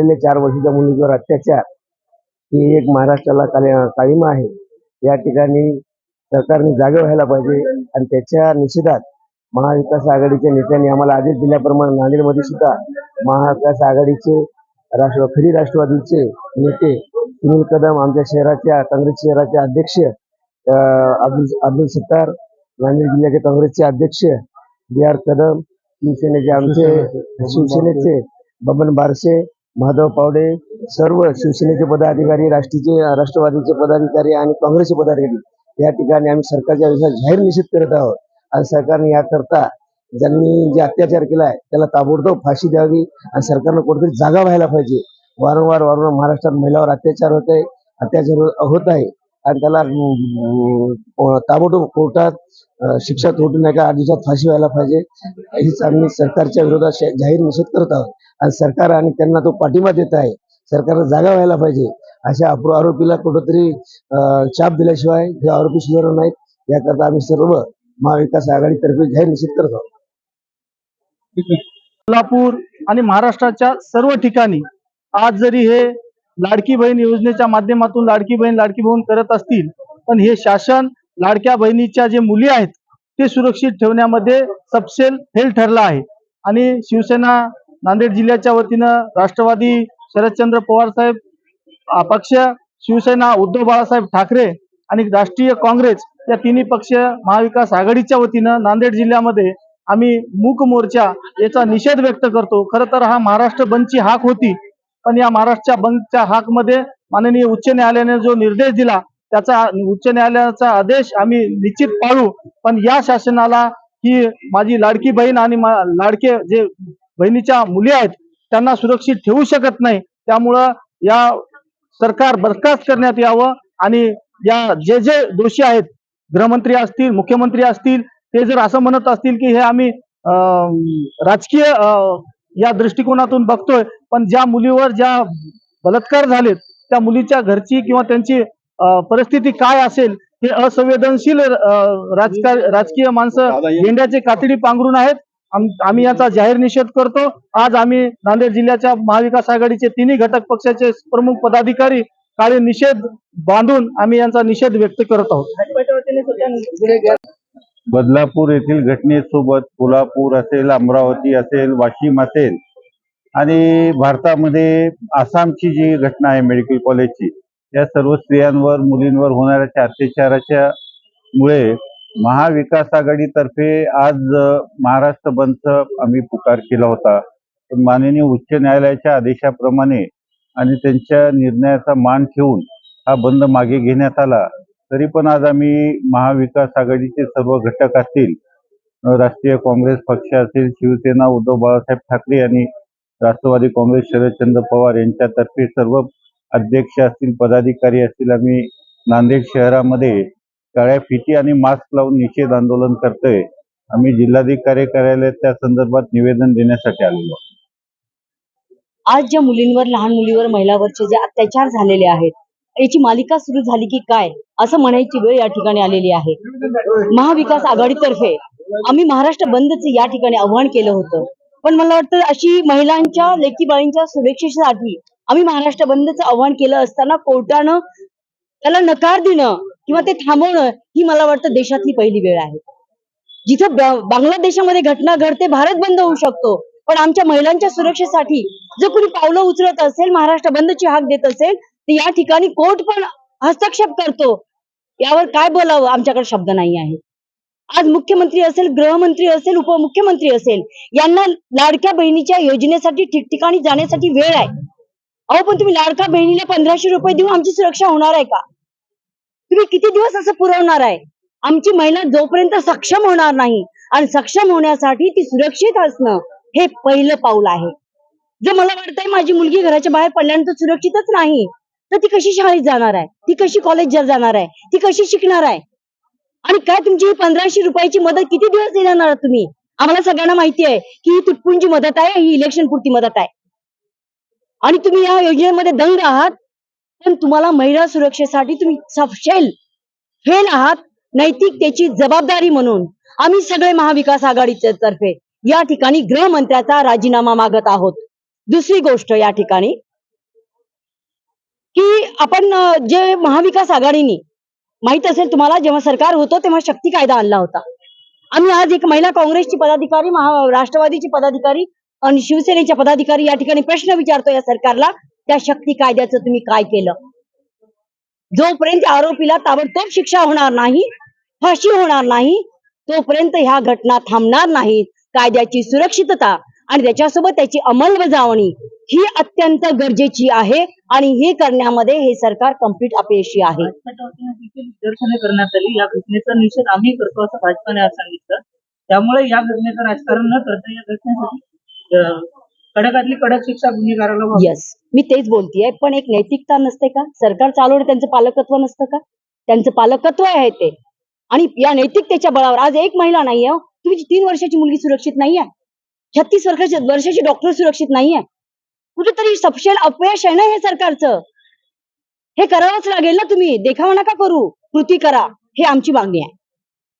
झालेल्या चार वर्षाच्या मुलीवर अत्याचार ही एक महाराष्ट्राला काली काळीमा आहे. या ठिकाणी सरकारने जागे व्हायला पाहिजे आणि त्याच्या निषेधात महाविकास आघाडीच्या नेत्यांनी आम्हाला आदेश दिल्याप्रमाणे नांदेडमध्ये सुद्धा महाविकास आघाडीचे राष्ट्र खरी राष्ट्रवादीचे नेते सुनील कदम आमच्या शहराच्या काँग्रेस शहराचे अध्यक्ष अब्दुल अब्दुल सत्तार नांदेड जिल्ह्याचे काँग्रेसचे अध्यक्ष बी आर कदम शिवसेनेचे आमचे शिवसेनेचे बबन बारसे माधव पावडे सर्व शिवसेनेचे पदाधिकारी राष्ट्रीय राष्ट्रवादीचे पदाधिकारी आणि काँग्रेसचे पदाधिकारी या ठिकाणी आम्ही सरकारच्या विषयात जाहीर निषेध करत आहोत. आणि सरकारने याकरता ज्यांनी जे अत्याचार केलाय त्याला ताबडतोब फाशी द्यावी आणि सरकारनं कुठेतरी जागा व्हायला पाहिजे. वारंवार वारंवार महाराष्ट्रात महिलावर अत्याचार होत आहे अत्याचार होत आहे. आणि त्याला ताबडतोब कोर्टात शिक्षा थोडून एका आठ दिवसात फाशी व्हायला पाहिजे. हीच आम्ही सरकारच्या विरोधात जाहीर निषेध करत आहोत. आणि सरकार आणि त्यांना तो पाठिंबा देत आहे. सरकारला जागा व्हायला पाहिजे. अशा अपरो आरोपीला कुठंतरी चाप दिल्याशिवाय हे आरोपी सुधारणार नाहीत. याकरता आम्ही सर्व महाविकास आघाडीतर्फे जाहीर निषेध करत आहोत. कोल्हापूर आणि महाराष्ट्राच्या सर्व ठिकाणी आज जरी हे लाडकी बहीण योजनेच्या माध्यमातून लाडकी बहीण लाडकी बहीण करत असतील पण हे शासन लाडक्या बहिणीच्या जे मुली आहेत ते सुरक्षित ठेवण्यामध्ये सबसेल फेल ठरला आहे. आणि शिवसेना नांदेड जिल्ह्याच्या वतीनं राष्ट्रवादी शरदचंद्र पवार साहेब पक्ष शिवसेना उद्धव बाळासाहेब ठाकरे आणि राष्ट्रीय काँग्रेस या तिन्ही पक्ष महाविकास आघाडीच्या वतीनं नांदेड जिल्ह्यामध्ये आम्ही मूक मोर्चा याचा निषेध व्यक्त करतो. खर तर हा महाराष्ट्र बंदची हाक होती. पण या महाराष्ट्रच्या बंदच्या हाकमध्ये माननीय उच्च न्यायालयाने जो निर्देश दिला त्याचा उच्च न्यायालयाचा आदेश आम्ही निश्चित पाळू. पण या शासनाला ही माझी लाडकी बहीण आणि मा- लाडके जे बहिणीच्या मुली आहेत त्यांना सुरक्षित ठेवू शकत नाही. त्यामुळं या सरकार बरखास्त करण्यात यावं आणि या जे जे दोषी आहेत गृहमंत्री असतील मुख्यमंत्री असतील ते जर असं म्हणत असतील की हे आम्ही राजकीय या दृष्टिकोनातून बघतोय पण ज्या मुलीवर ज्या बलात्कार झालेत त्या मुलीच्या घरची किंवा त्यांची परिस्थिती काय असेल हे असंवेदनशील राजकीय माणसं गेंड्याचे कातडी पांघरून आहेत. आम- आम्ही याचा जाहीर निषेध करतो. आज आम्ही नांदेड जिल्ह्याच्या महाविकास आघाडीचे तिन्ही घटक पक्षाचे प्रमुख पदाधिकारी काळे निषेध बांधून आम्ही यांचा निषेध व्यक्त करत आहोत. बदलापूर येथील घटनेसोबत कोल्हापूर असेल अमरावती असेल वाशिम असेल आणि भारतामध्ये आसामची जी घटना आहे मेडिकल कॉलेजची या सर्व स्त्रियांवर मुलींवर होणाऱ्या अत्याचाराच्या मुळे महाविकास आघाडीतर्फे आज महाराष्ट्र बंदचं आम्ही पुकार केला होता. पण माननीय उच्च न्यायालयाच्या आदेशाप्रमाणे आणि त्यांच्या निर्णयाचा मान ठेवून हा बंद मागे घेण्यात आला. तरी पण आज आम्ही महाविकास आघाडीचे सर्व घटक असतील राष्ट्रीय काँग्रेस पक्ष असेल शिवसेना उद्धव बाळासाहेब ठाकरे आणि राष्ट्रवादी काँग्रेस शरदचंद्र पवार यांच्यातर्फे सर्व अध्यक्ष असतील पदाधिकारी असतील आम्ही नांदेड शहरामध्ये काळ्या फिती आणि मास्क लावून निषेध आंदोलन करतोय. आम्ही जिल्हाधिकारी कार्यालयात त्या संदर्भात निवेदन देण्यासाठी आलेलो आज ज्या मुलींवर लहान मुलीवर महिलावरचे जे अत्याचार झालेले आहेत याची मालिका सुरू झाली की काय असं म्हणायची वेळ या ठिकाणी आलेली आहे. महाविकास आघाडीतर्फे आम्ही महाराष्ट्र बंदच या ठिकाणी आव्हान केलं होतं. पण मला वाटतं अशी महिलांच्या लेकी सुरक्षेसाठी आम्ही महाराष्ट्र बंदचं आव्हान केलं असताना कोर्टानं त्याला नकार देणं किंवा ते थांबवणं ही मला वाटतं देशातली पहिली वेळ आहे. जिथं ब- बांगलादेशामध्ये घटना घडते भारत बंद होऊ शकतो. पण आमच्या महिलांच्या सुरक्षेसाठी जर कोणी पावलं उचलत असेल महाराष्ट्र बंदची हाक देत असेल तर या ठिकाणी कोर्ट पण हस्तक्षेप करतो. यावर काय बोलावं? आमच्याकडे शब्द नाही आहे. आज मुख्यमंत्री असेल गृहमंत्री असेल उपमुख्यमंत्री असेल यांना लाडक्या बहिणीच्या योजनेसाठी ठिकठिकाणी जाण्यासाठी वेळ आहे. अहो पण तुम्ही लाडक्या बहिणीला पंधराशे रुपये देऊन आमची सुरक्षा होणार आहे का? तुम्ही किती दिवस असं पुरवणार आहे? आमची महिला जोपर्यंत सक्षम होणार नाही आणि सक्षम होण्यासाठी ती सुरक्षित असणं हे पहिलं पाऊल आहे. जर मला वाटतंय माझी मुलगी घराच्या बाहेर पडल्यानंतर सुरक्षितच नाही तर ती कशी शाळेत जाणार आहे? ती कशी कॉलेजला जाणार आहे? ती कशी शिकणार आहे? आणि काय तुमची पंधराशे रुपयाची मदत किती दिवस देणार तुम्ही? आम्हाला सगळ्यांना माहिती आहे की ही तुटपुंजी मदत आहे ही इलेक्शन पुरती मदत आहे. आणि तुम्ही या योजनेमध्ये दंग आहात पण तुम्हाला महिला सुरक्षेसाठी तुम्ही सफशेल फेल आहात. नैतिकतेची जबाबदारी म्हणून आम्ही सगळे महाविकास आघाडीच्या तर्फे या ठिकाणी गृहमंत्र्याचा राजीनामा मागत आहोत. दुसरी गोष्ट या ठिकाणी की आपण जे महाविकास आघाडीने माहीत असेल तुम्हाला जेव्हा सरकार होतं तेव्हा शक्ती कायदा आणला होता. आम्ही आज एक महिला काँग्रेसची पदाधिकारी राष्ट्रवादीची पदाधिकारी आणि शिवसेनेच्या पदाधिकारी या ठिकाणी प्रश्न विचारतो या सरकारला त्या शक्ती कायद्याचं तुम्ही काय केलं? जोपर्यंत आरोपीला ताबडतोब शिक्षा होणार नाही फाशी होणार नाही तोपर्यंत ह्या घटना थांबणार नाहीत कायद्याची सुरक्षितता आणि त्याच्यासोबत त्याची अंमलबजावणी ही अत्यंत गरजेची आहे आणि हे करण्यामध्ये हे सरकार कंप्लीट अपयशी आहे. करण्यात आली. या घटनेचा निषेध आम्ही करतो असं भाजपाने आज सांगितलं. त्यामुळे या घटनेचं राजकारण न करता या घटनेसाठी कडाकातली कडक शिक्षा गुन्हेगाराला. येस मी तेच बोलतेय पण एक नैतिकता नसते का? सरकार चालवणं त्यांचं पालकत्व नसतं का? त्यांचं पालकत्व आहे ते. आणि या नैतिकतेच्या बळावर आज एक महिला नाहीये हो. तुमची तीन वर्षाची मुलगी सुरक्षित नाहीये. छत्तीस वर्षाची वर्षाची डॉक्टर सुरक्षित नाहीये. कुठेतरी सपशेल अपयश आहे ना हे सरकारचं? हे करावंच लागेल ना तुम्ही. देखावा नका करू. कृती करा. हे आमची मागणी आहे.